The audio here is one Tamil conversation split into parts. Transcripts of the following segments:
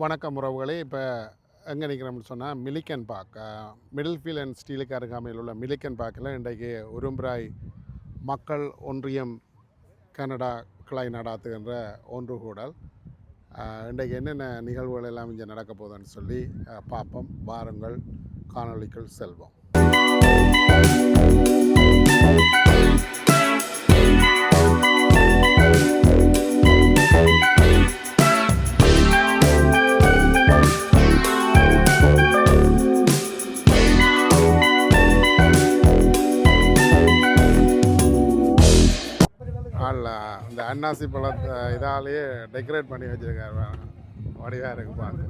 வணக்கம் உறவுகளே. இப்போ எங்கே நிற்கிறோம்னு சொன்னால் Milliken park. Middle feel and ஸ்டீலுக்கு அருகாமையில் உள்ள மிலிக்கன் பார்க்கில் இன்றைக்கு உரும்பிராய் மக்கள் ஒன்றியம் கனடா கிளை நடாத்துகின்ற ஒன்று கூடல். இன்றைக்கு என்னென்ன நிகழ்வுகள் எல்லாம் இங்கே நடக்க போகுதுன்னு சொல்லி பார்ப்போம். வாருங்கள். காணொளிக்குள் செல்வோம். ஆள் அன்னாசி பழத்தை இதாலேயே டெக்கரேட் பண்ணி வச்சுருக்காரு. வடிவாக இருக்குது பார்த்து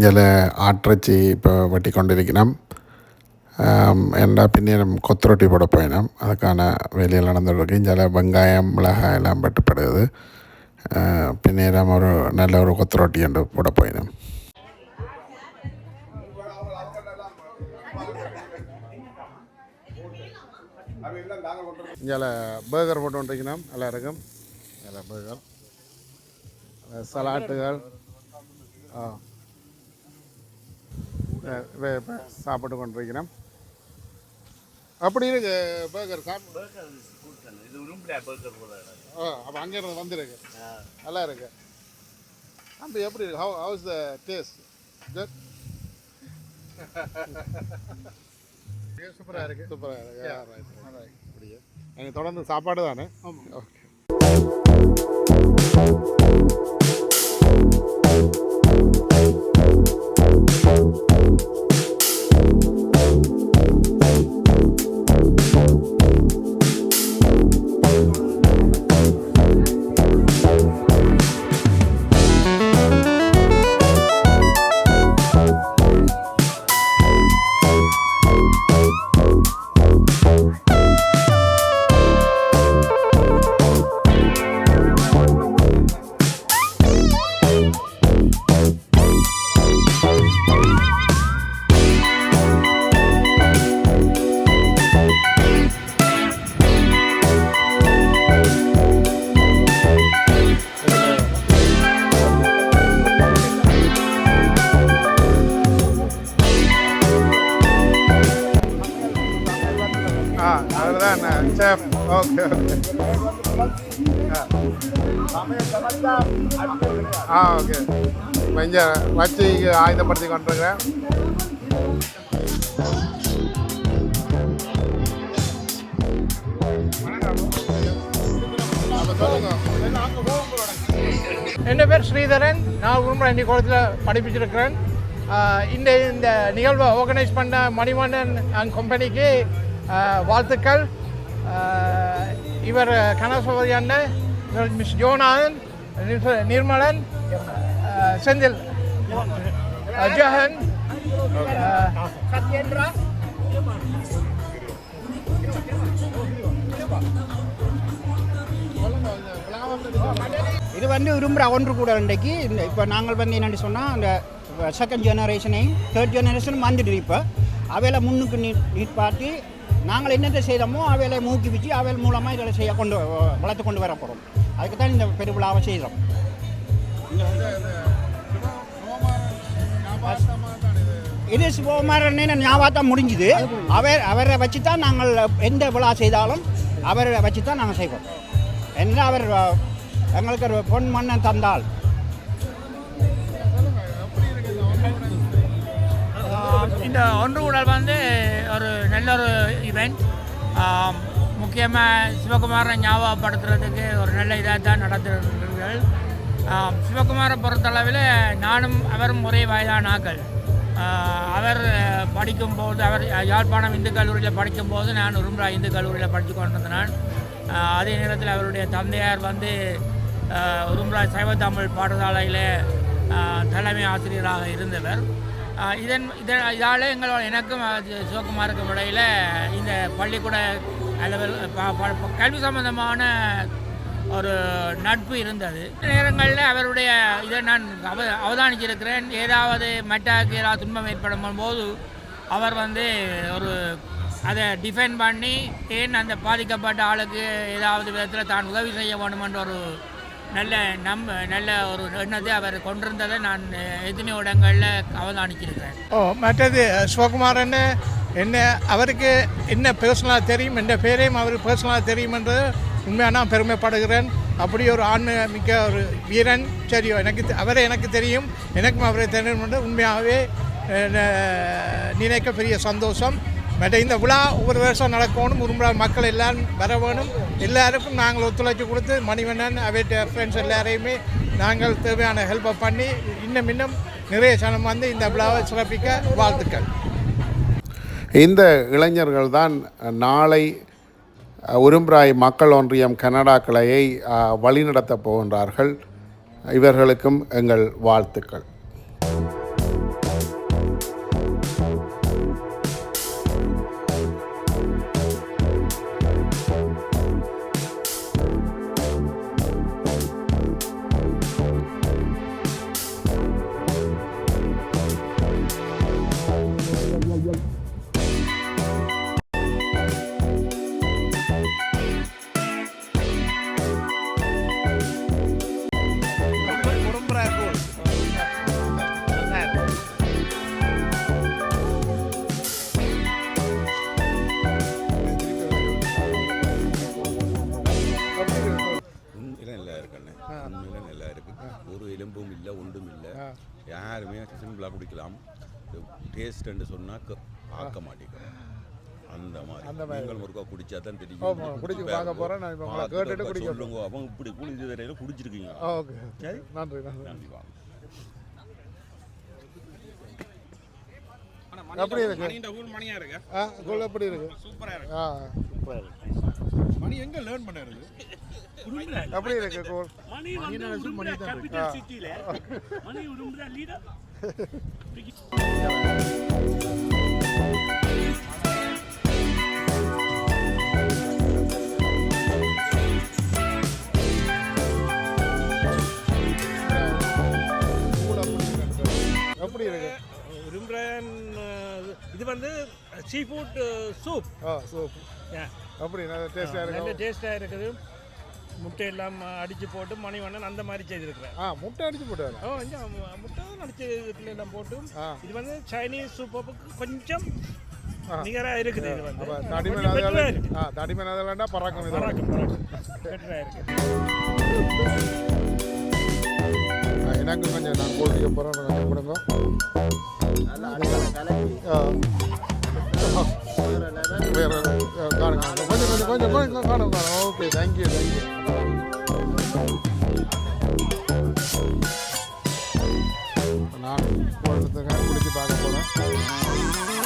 இதில் ஆட்டிறைச்சி இப்போ வெட்டி கொண்டிருக்கிறோம் என்ன பின்னேரம் கொத்துரொட்டி போட போயினோம் அதுக்கான வேலையில் நடந்துகிட்டு இங்கே வெங்காயம் மிளகாய் எல்லாம் வெட்டப்படுது அஹ், பின்னேரம் ஒரு நல்ல ஒரு கொத்துரொட்டி என்று போட போயினோம் இங்கே பேர்கர் போட்டு கொண்டிருக்கணும் நல்லா இருக்கும் இதில் பேர்கர் சலாட்டுகள் ஆ இப்போ சாப்பிட்டு கொண்டிருக்கிறோம். அப்படி இருக்கு பேர்கர் சாப்பிடு இது போல ஆ அப்போ அங்கேருந்து வந்துருக்கு. நல்லா இருக்கு. தம்பி எப்படி இருக்கு? How how's the taste good சூப்பராக இருக்கு. சூப்பராக இருக்கு. அப்படியே. எனக்கு தொடர்ந்து சாப்பாடு தானே? ஓகே ஆயுதப்படுத்தி கொண்டிருக்கிறேன் என் பேர் ஸ்ரீதரன். நான் உருமராண்டி குளத்தில் படிப்பிச்சிருக்கிறேன். இந்த இந்த நிகழ்வை ஆர்கனைஸ் பண்ண மணிமன்னன் அண்ட் கம்பெனிக்கு வாழ்த்துக்கள். இவர் கனசபதி அண்ணன் மிஸ் ஜோனாதன் நிர்மலன் ஆஹ் செந்தில். ஆஹ் ஜெகன் ஆஹ் இது வந்து விரும்புகிற ஒன்று கூட இன்றைக்கு. இந்த இப்போ நாங்கள் வந்து என்னென்னு சொன்னால் அந்த செகண்ட் ஜெனரேஷனையும் தேர்ட் ஜெனரேஷனும் வந்துட்டு இப்போ அவையில முன்னுக்கு நீ நீட்பாட்டி நாங்கள் என்னென்ன செய்தோமோ அவையில ஊக்குவிச்சு அவையில் மூலமாக இதில் செய்ய கொண்டு வளர்த்து கொண்டு வர போகிறோம் அதுக்கு தான் இந்த பெருவிழாவை செய்கிறோம் இது சிவகுமாரனே ஞாபகம் முடிஞ்சுது. அவர் அவரை வச்சு தான் நாங்கள் எந்த விழா செய்தாலும் அவரை வச்சு தான் நாங்கள் செய்வோம். என்ன அவர் எங்களுக்கு ஒரு பொன் மன்னன் தந்தால். இந்த ஒன்று உடல் வந்து ஒரு நல்ல ஒரு ஈவெண்ட் முக்கியமாக சிவகுமாரை ஞாபகப்படுத்துறதுக்கு ஒரு நல்ல இதாக தான் நடத்துகிறீர்கள் சிவகுமாரை பொறுத்தளவில் நானும் அவரும் ஒரே வயதான ஆக்கள் அவர் படிக்கும்போது அவர் யாழ்ப்பாணம் இந்து கல்லூரியில் படிக்கும்போது நான் உரும்புரா இந்து கல்லூரியில் படித்து கொண்டிருந்தேன். நான் அதே நேரத்தில் அவருடைய தந்தையார் வந்து உரும்ரா உரும்புரா சைவ தமிழ் பாடசாலையில் தலைமை ஆசிரியராக இருந்தவர். இதன் இதன் இதால் எங்களோட எனக்கும் சிவகுமாருக்கும் இடையில் இந்த பள்ளிக்கூட அளவில் ப- ப- கல்வி சம்பந்தமான ஒரு நட்பு இருந்தது. நேரங்களில் அவருடைய இதை நான் அவ அவதானிச்சிருக்கிறேன். ஏதாவது மெட்டாக்கு ஏதாவது துன்பம் ஏற்படும் போது அவர் வந்து ஒரு அதை டிஃபைன் பண்ணி ஏன் அந்த பாதிக்கப்பட்ட ஆளுக்கு ஏதாவது விதத்தில் தான் உதவி செய்ய வேண்டுமென்ற ஒரு நல்ல நம்ப நல்ல ஒரு எண்ணத்தை அவர் கொண்டிருந்ததை நான் எத்தனையோ இடங்களில் அவதானிச்சிருக்கிறேன். ஓ மற்றது சிவகுமாரன் என்ன அவருக்கு என்ன பர்சனலாக தெரியும் என்ற பேரையும் அவருக்கு பர்சனலாக தெரியுமென்றது உண்மையாக நான் பெருமைப்படுகிறேன். அப்படி ஒரு ஆன்மீக ஒரு வீரன் சரி எனக்கு தெ- அவரை எனக்கு தெரியும். எனக்கும் அவரை தெரியும் என்று உண்மையாகவே நினைக்க பெரிய சந்தோஷம். மற்ற இந்த விழா ஒவ்வொரு வருஷம் நடக்கணும். உரும்புற மக்கள் எல்லாரும் வர வேணும். எல்லாருக்கும் நாங்கள் ஒத்துழைச்சி கொடுத்து மணிவண்ணன் அவர்கிட்ட ஃப்ரெண்ட்ஸ் எல்லாரையுமே நாங்கள் தேவையான ஹெல்ப்பை பண்ணி இன்னும் இன்னும் நிறைய சனம் வந்து இந்த விழாவை சிறப்பிக்க வாழ்த்துக்கள். இந்த இளைஞர்கள் தான் நாளை உரும்பிராய் மக்கள் ஒன்றியம் கனடா கிளையை வழிநடத்தப் போகின்றார்கள். இவர்களுக்கும் எங்கள் வாழ்த்துக்கள். யாருமே சிம்பிளாக குடிக்கலாம். டேஸ்ட்ன்னு சொன்னால் ஆக்க மாட்டேங்கிறோம் அந்த மாதிரி. நீங்கள் ஒருக்கா குடிச்சா தான் தெரியும். குடிச்சு பார்க்க போறேன். நான் இப்ப கேட்டுட்டு குடிக்க சொல்லுங்க. அவங்க இப்படி குளிச்சு வரையில குடிச்சிருக்கீங்க. ஓகே. சரி. நன்றி நன்றி. வாங்க. எப்படி இருக்கு? மணியா இருக்கு? ஆ கூழ் எப்படி இருக்கு? சூப்பரா இருக்கு. ஆ. மணி எங்க லேர்ன் பண்ணாரு எப்படி இருக்கு கூழ் மணி வந்து உடும்புற கேபிட்டல் சிட்டில மணி உடும்புற லீடர் எப்படி இருக்கு. உடும்புறன் இது வந்து seafood soup ah soup அப்படி நல்ல டேஸ்டாக நல்ல இருக்கும். டேஸ்டாக இருக்குது. முட்டை எல்லாம் அடித்து போட்டு மணிவண்ணன் அந்த மாதிரி செய்திருக்கிறேன் ஆ முட்டை அடிச்சு போட்டாரு? ஓ இந்த மு- முட்டை அடிச்சு இதுல எல்லாம் போட்டு. ஆ. இது வந்து சைனீஸ் சூப்புக்கு கொஞ்சம் ஆ. நிகராக இருக்குது இது வந்து. கொஞ்சம் தடிமன் better ஆ இருக்கு ஆ தடிமன் அதில் வேண்டாம் பறக்கும் இது. பறக்கும் பறக்கும். பெட்டராக இருக்கு ஆ, எனக்கு கொஞ்சம் நான் கூழ் குடிக்க போகிறேன் கொஞ்சம் கொடுங்க. ஆ. ஆ, கொஞ்சம் கொஞ்சம் கொஞ்சம் கொஞ்சம் காணும் காணும் ஓகே தேங்க்யூ தேங்க்யூ நான் குடிச்சு பார்க்க போகிறேன்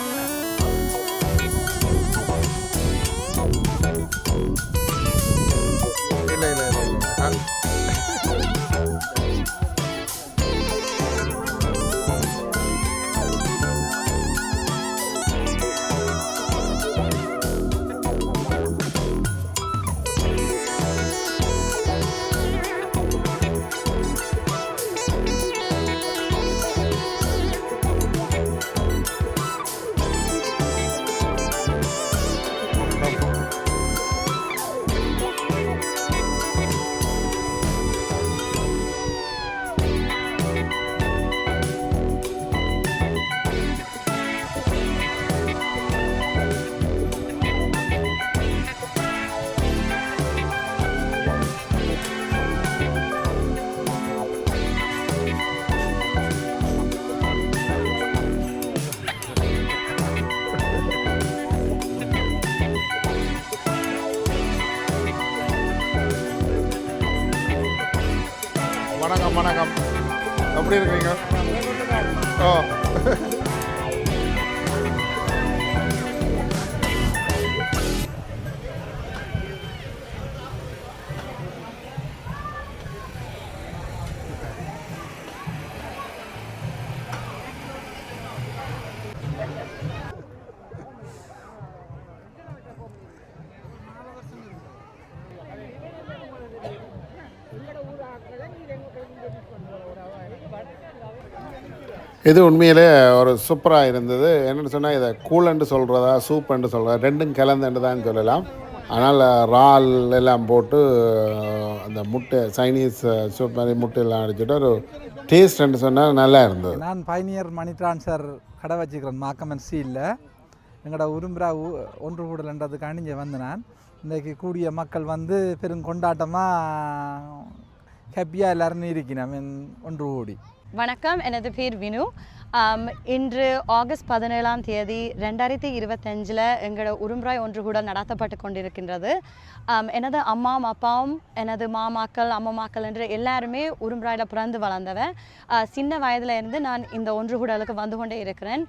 இது உண்மையிலே ஒரு சூப்பராக இருந்தது. என்னென்னு சொன்னால் இதை கூலண்டு சொல்கிறதா சூப்புன்னு சொல்கிறதா ரெண்டும் கலந்துன்னு தான் சொல்லலாம். ஆனால் இறால் எல்லாம் போட்டு அந்த முட்டை சைனீஸ் சூப் மாதிரி முட்டையெல்லாம் அடிச்சுட்டு ஒரு டேஸ்ட்ன்னு சொன்னால் நல்லா இருந்தது. நான் பைனியர் மணி டிரான்ஸ்ஃபர் கடை வச்சுக்கிறேன் மாக்கமன் சீலில் எங்களோட உரும்புரா ஒன்று கூடலன்றதுக்காண்டி இங்கே வந்து நான். இன்றைக்கு கூடிய மக்கள் வந்து பெரும் கொண்டாட்டமாக ஹாப்பியாக இருக்கிறேன் இருக்கிறோம் ஒன்று கூடி. வணக்கம். எனது பேர் வினு. இன்று ஆகஸ்ட் பதினேழாம் தேதி ரெண்டாயிரத்தி இருபத்தஞ்சில் எங்களோட உரும்புராய் ஒன்று கூட நடத்தப்பட்டு கொண்டிருக்கின்றது. எனது அம்மாவும் அப்பாவும் எனது மாமாக்கள் அம்மம்மாக்கள் என்று எல்லாருமே உரும்புராயில் பிறந்து வளர்ந்தவன் சின்ன வயதில் இருந்து நான் இந்த ஒன்று கூடலுக்கு வந்து கொண்டே இருக்கிறேன்.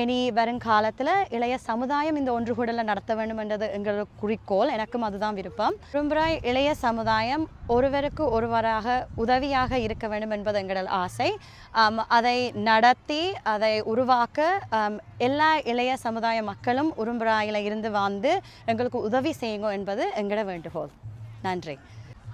இனி வருங்காலத்தில் இளைய சமுதாயம் இந்த ஒன்று கூடலை நடத்த வேண்டும் என்றது எங்களோட குறிக்கோள். எனக்கும் அதுதான் விருப்பம். உரும்புராய் இளைய சமுதாயம் ஒருவருக்கு ஒருவராக உதவியாக இருக்க வேண்டும் என்பது எங்களது ஆசை. அதை நடத்தி அதை உருவாக்க எல்லா இளைய சமுதாய மக்களும் உரும்புராயில் இருந்து வந்து எங்களுக்கு உதவி செய்யுங்க என்பது எங்களோட வேண்டுகோள். நன்றி.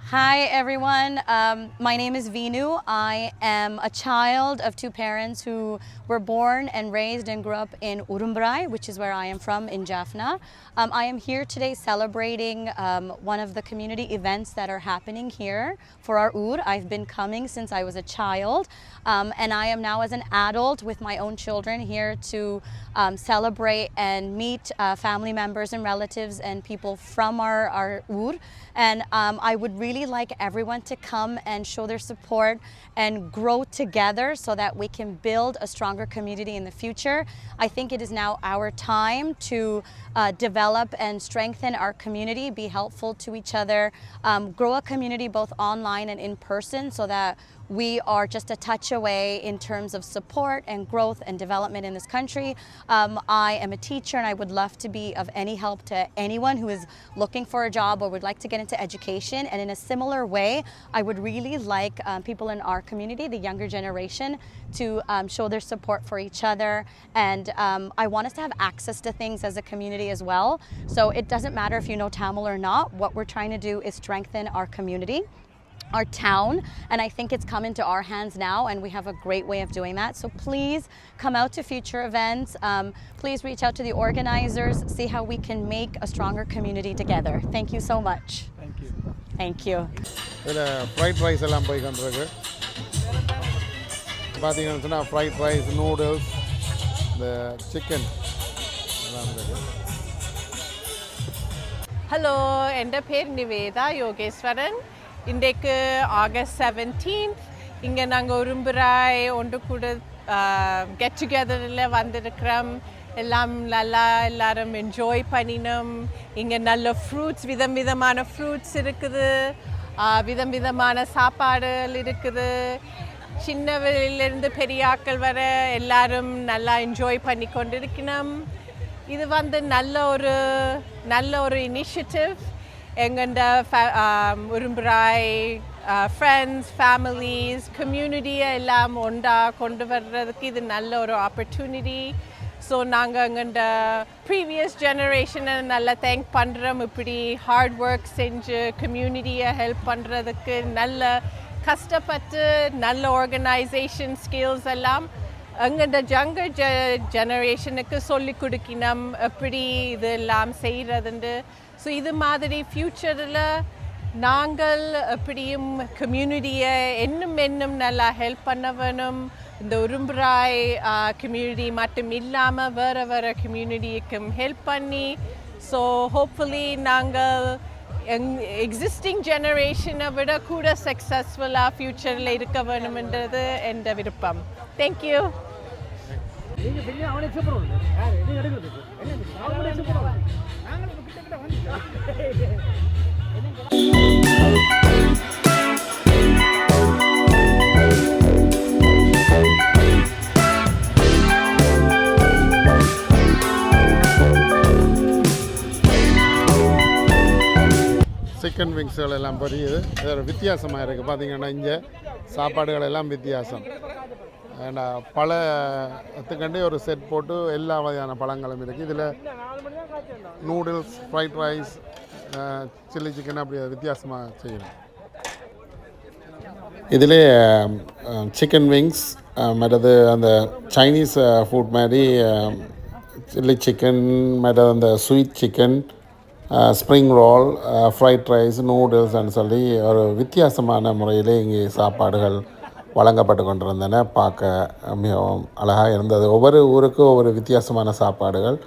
Hi everyone, um, my name is Vinu. I am a child of two parents who were born and raised and grew up in Urumbrai, which is where I am from in Jaffna. Um, I am here today celebrating um, one of the community events that are happening here for our Ur. I've been coming since I was a child, um, and I am now as an adult with my own children here to um, celebrate and meet uh, family members and relatives and people from our, our Ur. And um, I would really like everyone to come and show their support and grow together so that we can build a stronger community in the future. I think it is now our time to uh, develop and strengthen our community, be helpful to each other, um, grow a community both online and in person so that we are just a touch away in terms of support and growth and development in this country. Um, I am a teacher and I would love to be of any help to anyone who is looking for a job or would like to get into education. And in a similar way, I would really like um, people in our community, the younger generation, to um, show their support for each other. And um, I want us to have access to things as a community as well. So it doesn't matter if you know Tamil or not. What we're trying to do is strengthen our community our town and i think it's come into our hands now and we have a great way of doing that so please come out to future events um, please reach out to the organizers see how we can make a stronger community together thank you so much thank you thank you இதில் ஃப்ரைட் ரைஸ் எல்லாம் போய் கொண்டிருக்கு பார்த்தீங்கன்னு சொன்னால் ஃப்ரைட் ரைஸ் நூடுல்ஸ் இந்த சிக்கன் எல்லாம் இருக்குது ஹலோ എൻ്റെ പേര് നിവേദ യോഗേശ്വരൻ இன்றைக்கு ஆகஸ்ட் செவன்டீன்த் இங்கே நாங்கள் உரும்புராய் ஒன்று கூட கெட் டுகெதரில் வந்திருக்கிறோம். எல்லாம் நல்லா எல்லாரும் என்ஜாய் பண்ணினோம். இங்கே நல்ல ஃப்ரூட்ஸ் விதம் விதமான ஃப்ரூட்ஸ் இருக்குது. விதம் விதமான சாப்பாடுகள் இருக்குது. சின்னவிலிருந்து பெரியாக்கள் வர எல்லாரும் நல்லா என்ஜாய் பண்ணி கொண்டிருக்கணும் இது வந்து நல்ல ஒரு நல்ல ஒரு இனிஷியேட்டிவ் எங்கண்ட உரும்புராய் ஃப்ரெண்ட்ஸ் ஃபேமிலிஸ் கம்யூனிட்டியை எல்லாம் ஒன்றா கொண்டு வர்றதுக்கு இது நல்ல ஒரு ஆப்பர்ச்சுனிட்டி ஸோ நாங்கள் எங்கண்ட ப்ரீவியஸ் ஜெனரேஷனை நல்லா தேங்க் பண்ணுறோம் இப்படி ஹார்ட் ஒர்க் செஞ்சு கம்யூனிட்டியை ஹெல்ப் பண்ணுறதுக்கு நல்ல கஷ்டப்பட்டு நல்ல ஆர்கனைசேஷன் ஸ்கில்ஸ் எல்லாம் எங்கள்ட ஜங்கர் ஜெ ஜெனரேஷனுக்கு சொல்லி கொடுக்கணும் எப்படி இதெல்லாம் செய்கிறதுண்டு ஸோ இது மாதிரி ஃப்யூச்சரில் நாங்கள் எப்படியும் கம்யூனிட்டியை இன்னும் இன்னும் நல்லா ஹெல்ப் பண்ண வேணும். இந்த உரும்புராய் கம்யூனிட்டி மட்டும் இல்லாமல் வேறு வேறு கம்யூனிட்டிக்கும் ஹெல்ப் பண்ணி ஸோ ஹோப்ஃபுல்லி நாங்கள் எங் எக்ஸிஸ்டிங் ஜெனரேஷனை விட கூட சக்ஸஸ்ஃபுல்லாக ஃப்யூச்சரில் இருக்க வேணுமென்றது என்ற விருப்பம். தேங்க்யூ சிக்கன் விங்ஸ்கள் எல்லாம் பொரியுது. இது வித்தியாசமாக இருக்குது பார்த்தீங்கன்னா இங்கே சாப்பாடுகள் எல்லாம் வித்தியாசம். பல எத்துக்கண்டே ஒரு செட் போட்டு எல்லா வகையான பழங்களும் இருக்குது இதில் noodles fried rice chilli chicken அப்படி வித்தியாசமாக செய்யணும் இதிலே சிக்கன் விங்ஸ் மற்றது அந்த சைனீஸ் ஃபுட் மாதிரி சில்லி சிக்கன் மற்றது அந்த sweet chicken spring roll fried rice நூடுல்ஸ்னு சொல்லி ஒரு வித்தியாசமான முறையில் இங்கே சாப்பாடுகள் வழங்கப்பட்டு கொண்டிருந்தன. பார்க்க மிகவும் அழகாக இருந்தது. ஒவ்வொரு ஊருக்கும் ஒவ்வொரு வித்தியாசமான சாப்பாடுகள்.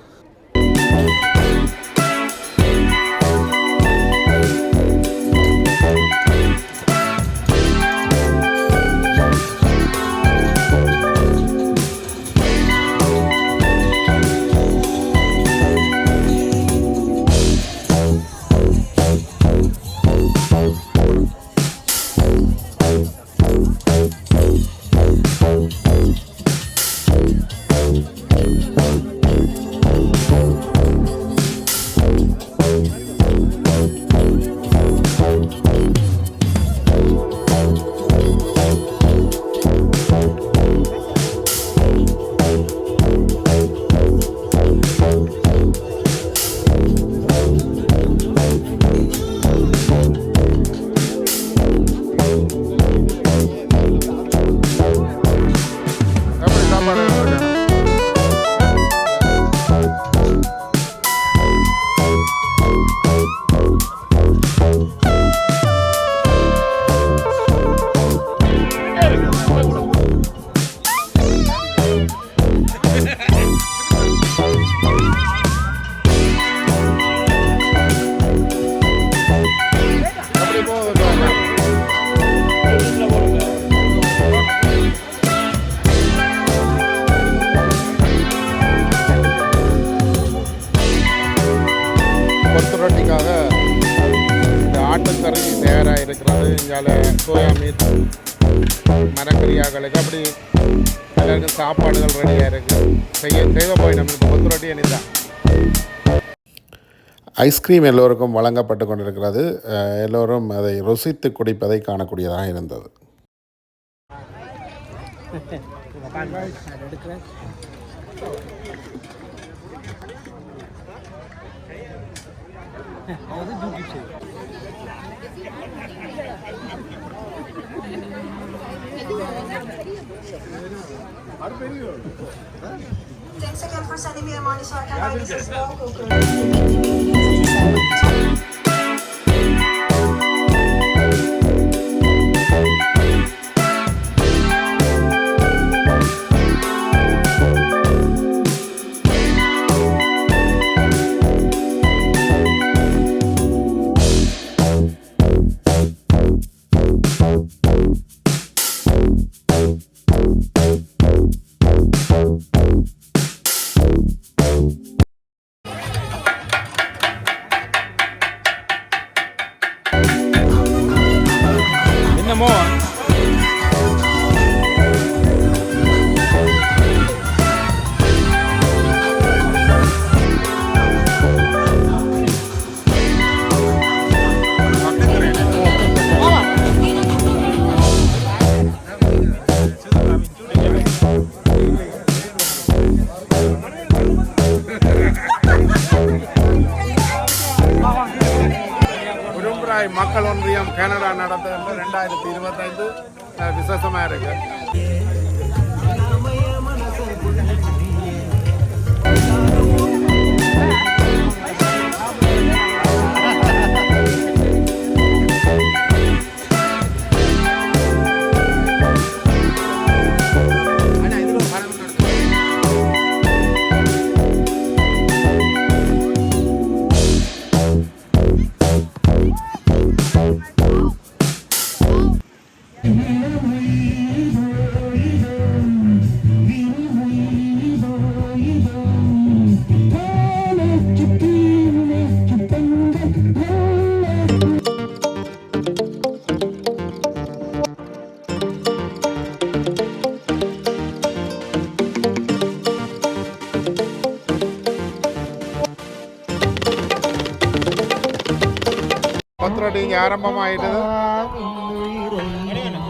எப்படி ஐஸ்கிரீம் எல்லோருக்கும் வழங்கப்பட்டு கொண்டிருக்கிறது. எல்லோரும் அதை ருசித்து குடிப்பதை காணக்கூடியதாக இருந்தது. Thanks Hanımefendi bir emanesi varken ailesini okuyorum. I'm out of Yeah. விசேஷமாக இருக்கு கொத்துரொட்டி இங்கே ஆரம்பமாயிட்டது என்னண்டு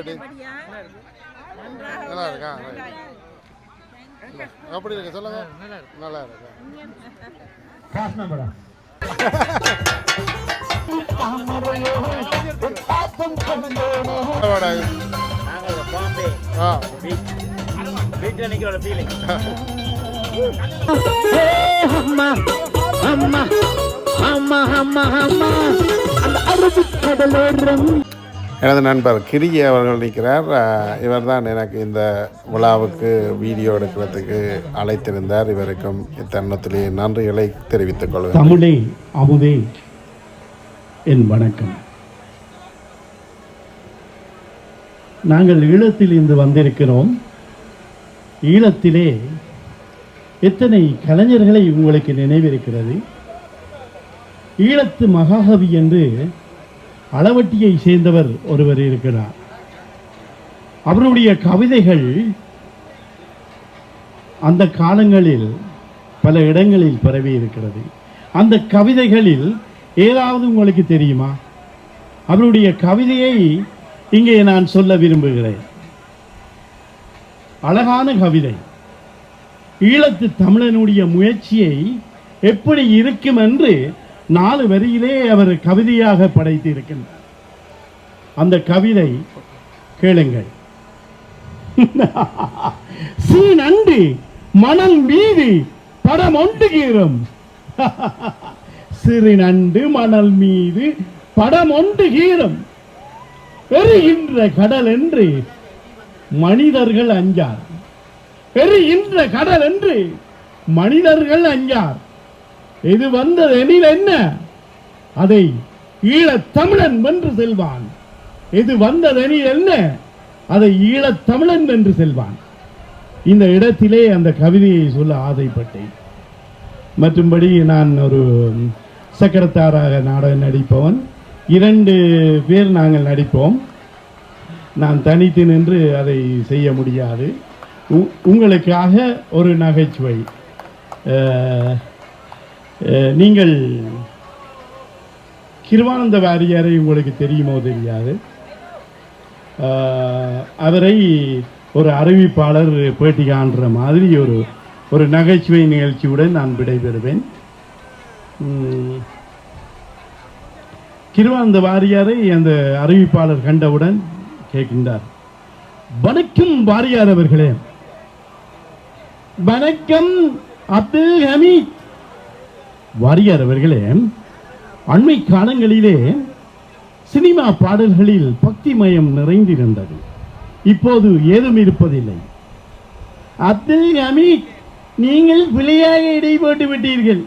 கொத்தரோட்டி நல்லா இருக்கா. அப்படி இருக்கு? சொல்லுங்க. நல்லா இருக்கு. பாம்பே ஆ. பீச் பீச்சில் நிற்கிற ஃபீலிங் எனது நண்பர் கிரிய அவர்கள் நிற்கிறார். இவர் தான் எனக்கு இந்த விழாவுக்கு வீடியோ எடுக்கிறதுக்கு அழைத்திருந்தார். இவருக்கும் இத்தருணத்திலே நன்றிகளை தெரிவித்துக் கொள்வேன். தமிழே அமுதே என் வணக்கம். நாங்கள் ஈழத்தில் இருந்து வந்திருக்கிறோம். ஈழத்திலே எத்தனை கலைஞர்களை உங்களுக்கு நினைவிருக்கிறது? ஈழத்து மகாகவி என்று அளவட்டியை சேர்ந்தவர் ஒருவர் இருக்கிறார். அவருடைய கவிதைகள் அந்த காலங்களில் பல இடங்களில் பரவி இருக்கிறது. அந்த கவிதைகளில் ஏதாவது உங்களுக்கு தெரியுமா? அவருடைய கவிதையை இங்கே நான் சொல்ல விரும்புகிறேன். அழகான கவிதை. ஈழத்து தமிழனுடைய முயற்சியை எப்படி இருக்கும் என்று நாலு வரியிலே அவர் கவிதையாக படைத்திருக்கின்றார். அந்த கவிதை கேளுங்கள். சீனண்டு மணல் மீது படம் ஒன்றுகீரும் சிறு நண்டு மணல் மீது படம் ஒன்றுகீரும் பெறுகின்ற கடல் என்று மனிதர்கள் அஞ்சார். பெறுகின்ற கடல் என்று மனிதர்கள் அஞ்சார். இது வந்தது எனில் என்ன? அதை ஈழத் தமிழன் வென்று செல்வான். இது வந்ததெனில் என்ன? அதை ஈழத் தமிழன் வென்று செல்வான். இந்த இடத்திலே அந்த கவிதையை சொல்ல ஆசைப்பட்டேன். மற்றும்படி நான் ஒரு சக்கரத்தாராக நாடகம் நடிப்பவன். இரண்டு பேர் நாங்கள் நடிப்போம். நான் தனித்து நின்று அதை செய்ய முடியாது. உ- உங்களுக்காக ஒரு நகைச்சுவை. நீங்கள் கிருவானந்த வாரியாரை உங்களுக்கு தெரியுமோ தெரியாது. அவரை ஒரு அறிவிப்பாளர் பேட்டி காண்ற மாதிரி ஒரு ஒரு நகைச்சுவை நிகழ்ச்சியுடன் நான் விடைபெறுவேன். கிருவானந்த வாரியாரை அந்த அறிவிப்பாளர் கண்டவுடன் கேட்கின்றார். வணக்கம் வாரியார் அவர்களே. வணக்கம் அப்துல் ஹமீத். வாரியார் அவர்களே அண்மை காலங்களிலே சினிமா பாடல்களில் பக்தி மயம் நிறைந்திருந்தது. இப்போது ஏதும் இருப்பதில்லை. அப்துல் ஹமீத் நீங்கள் பிழையாக இடை போட்டு விட்டீர்கள்.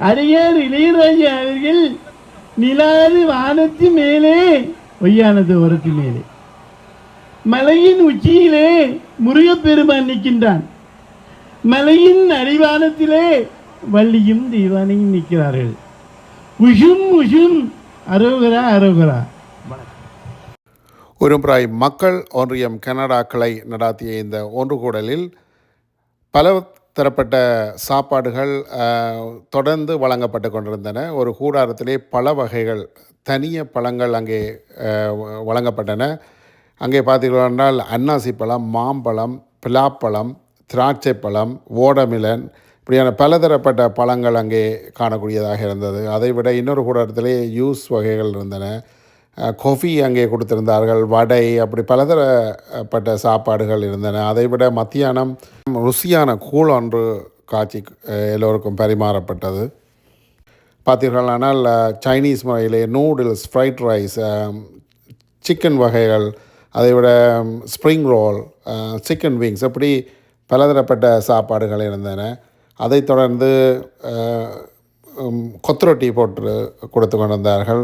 அரியர் இளையராஜா அவர்கள் நிலாது வானத்து மேலே பொய்யானது உரத்து மேலே. மலையின் உச்சியிலே முருகப்பெருமான் நிற்கின்றான். மலையின் அடிவானத்திலே வள்ளியும் தீவானையும் நிற்கிறார்கள் உஷும் உஷும் அரோகரா அரோகரா. ஒருமுறை மக்கள் ஒன்றியம் கனடா கிளை நடாத்திய இந்த ஒன்று கூடலில் பல தரப்பட்ட சாப்பாடுகள் தொடர்ந்து வழங்கப்பட்டு கொண்டிருந்தன. ஒரு கூடாரத்திலே பல வகைகள் தனிய பழங்கள் அங்கே வழங்கப்பட்டன. அங்கே பார்த்தீர்கள் என்றால் அன்னாசி பழம் மாம்பழம் பிலாப்பழம் திராட்சை பழம் ஓடமிலன் இப்படியான பலதரப்பட்ட பழங்கள் அங்கே காணக்கூடியதாக இருந்தது. அதை விட இன்னொரு கூடாரத்திலே ஜூஸ் வகைகள் இருந்தன. கொஃபி அங்கே கொடுத்திருந்தார்கள். வடை அப்படி பலதரப்பட்ட சாப்பாடுகள் இருந்தன. அதை விட மத்தியானம் ருசியான கூழ் ஒன்று காட்சி எல்லோருக்கும் பரிமாறப்பட்டது. பார்த்தீர்கள் ஆனால் சைனீஸ் முறையிலே நூடுல்ஸ் ஃப்ரைட் ரைஸ் சிக்கன் வகைகள் அதை விட ஸ்ப்ரிங் ரோல் சிக்கன் விங்ஸ் அப்படி பலதரப்பட்ட சாப்பாடுகள் இருந்தன. அதைத் தொடர்ந்து கொத்ரொட்டி கொத்துரொட்டி போட்டு கொடுத்து கொண்டிருந்தார்கள்.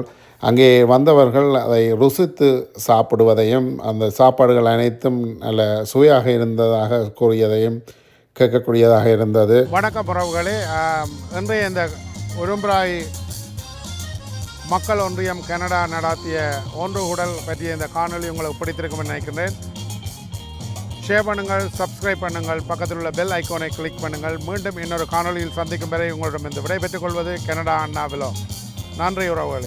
அங்கே வந்தவர்கள் அதை ருசித்து சாப்பிடுவதையும் அந்த சாப்பாடுகள் அனைத்தும் நல்ல சுவையாக இருந்ததாக கூறியதையும் கேட்கக்கூடியதாக இருந்தது. வணக்கம் உறவுகளே. இன்றைய இந்த உரும்பிராய் மக்கள் ஒன்றியம் கனடா நடாத்திய ஒன்று உடல் பற்றிய இந்த காணொளி உங்களுக்கு பிடித்திருக்கும் நினைக்கின்றேன். ஷேர் பண்ணுங்கள் சப்ஸ்கிரைப் பண்ணுங்கள் பக்கத்தில் உள்ள பெல் ஐக்கோனை கிளிக் பண்ணுங்கள். மீண்டும் இன்னொரு காணொளியில் சந்திக்கும் வரை உங்களிடம் இந்த விடைபெற்றுக் கொள்வது கனடா அண்ணாவிலோ நன்றி உறவுகள்.